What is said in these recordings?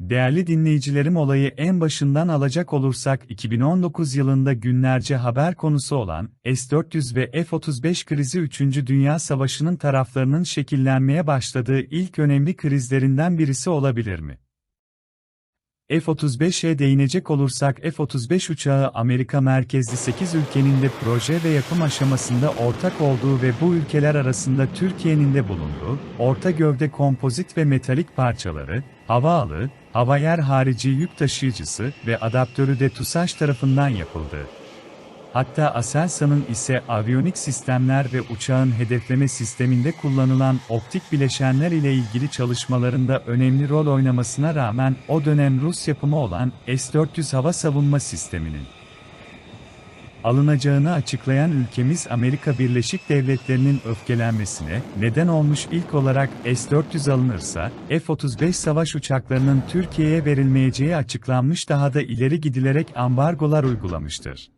Değerli dinleyicilerim olayı en başından alacak olursak 2019 yılında günlerce haber konusu olan S-400 ve F-35 krizi 3. Dünya Savaşı'nın taraflarının şekillenmeye başladığı ilk önemli krizlerinden birisi olabilir mi? F-35'e değinecek olursak F-35 uçağı Amerika merkezli 8 ülkenin de proje ve yapım aşamasında ortak olduğu ve bu ülkeler arasında Türkiye'nin de bulunduğu, orta gövde kompozit ve metalik parçaları, hava alı, hava yer harici yük taşıyıcısı ve adaptörü de TUSAŞ tarafından yapıldı. Hatta Aselsan'ın ise aviyonik sistemler ve uçağın hedefleme sisteminde kullanılan optik bileşenler ile ilgili çalışmalarında önemli rol oynamasına rağmen o dönem Rus yapımı olan S-400 hava savunma sisteminin alınacağını açıklayan ülkemiz Amerika Birleşik Devletleri'nin öfkelenmesine neden olmuş ilk olarak S-400 alınırsa, F-35 savaş uçaklarının Türkiye'ye verilmeyeceği açıklanmış daha da ileri gidilerek ambargolar uygulamıştır.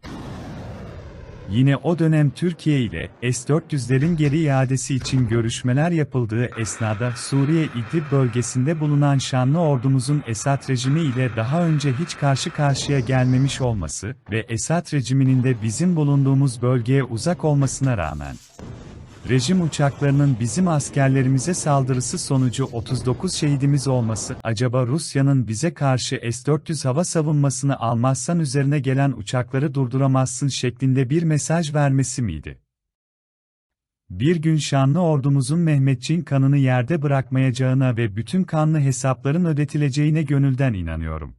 Yine o dönem Türkiye ile S-400'lerin geri iadesi için görüşmeler yapıldığı esnada Suriye İdlib bölgesinde bulunan şanlı ordumuzun Esad rejimi ile daha önce hiç karşı karşıya gelmemiş olması ve Esad rejiminin de bizim bulunduğumuz bölgeye uzak olmasına rağmen Rejim uçaklarının bizim askerlerimize saldırısı sonucu 39 şehidimiz olması, acaba Rusya'nın bize karşı S-400 hava savunmasını almazsan üzerine gelen uçakları durduramazsın şeklinde bir mesaj vermesi miydi? Bir gün şanlı ordumuzun Mehmetçiğin kanını yerde bırakmayacağına ve bütün kanlı hesapların ödetileceğine gönülden inanıyorum.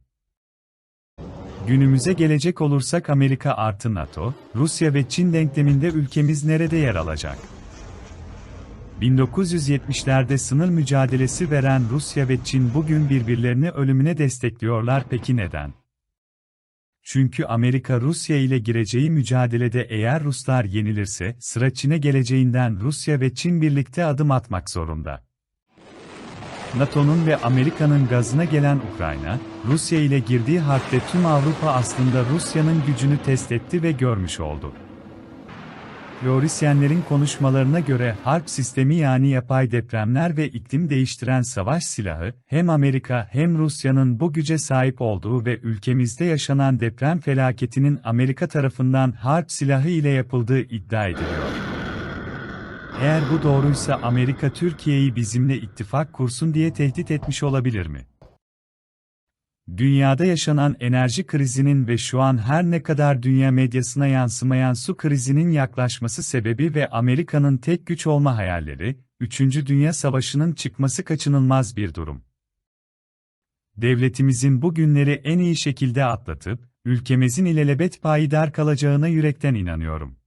Günümüze gelecek olursak Amerika artı NATO, Rusya ve Çin denkleminde ülkemiz nerede yer alacak? 1970'lerde sınır mücadelesi veren Rusya ve Çin bugün birbirlerini ölümüne destekliyorlar peki neden? Çünkü Amerika Rusya ile gireceği mücadelede eğer Ruslar yenilirse sıra Çin'e geleceğinden Rusya ve Çin birlikte adım atmak zorunda. NATO'nun ve Amerika'nın gazına gelen Ukrayna, Rusya ile girdiği harpte tüm Avrupa aslında Rusya'nın gücünü test etti ve görmüş oldu. Teorisyenlerin konuşmalarına göre harp sistemi yani yapay depremler ve iklim değiştiren savaş silahı, hem Amerika hem Rusya'nın bu güce sahip olduğu ve ülkemizde yaşanan deprem felaketinin Amerika tarafından harp silahı ile yapıldığı iddia ediliyor. Eğer bu doğruysa Amerika Türkiye'yi bizimle ittifak kursun diye tehdit etmiş olabilir mi? Dünyada yaşanan enerji krizinin ve şu an her ne kadar dünya medyasına yansımayan su krizinin yaklaşması sebebi ve Amerika'nın tek güç olma hayalleri, 3. Dünya Savaşı'nın çıkması kaçınılmaz bir durum. Devletimizin bu günleri en iyi şekilde atlatıp, ülkemizin ilelebet payidar kalacağına yürekten inanıyorum.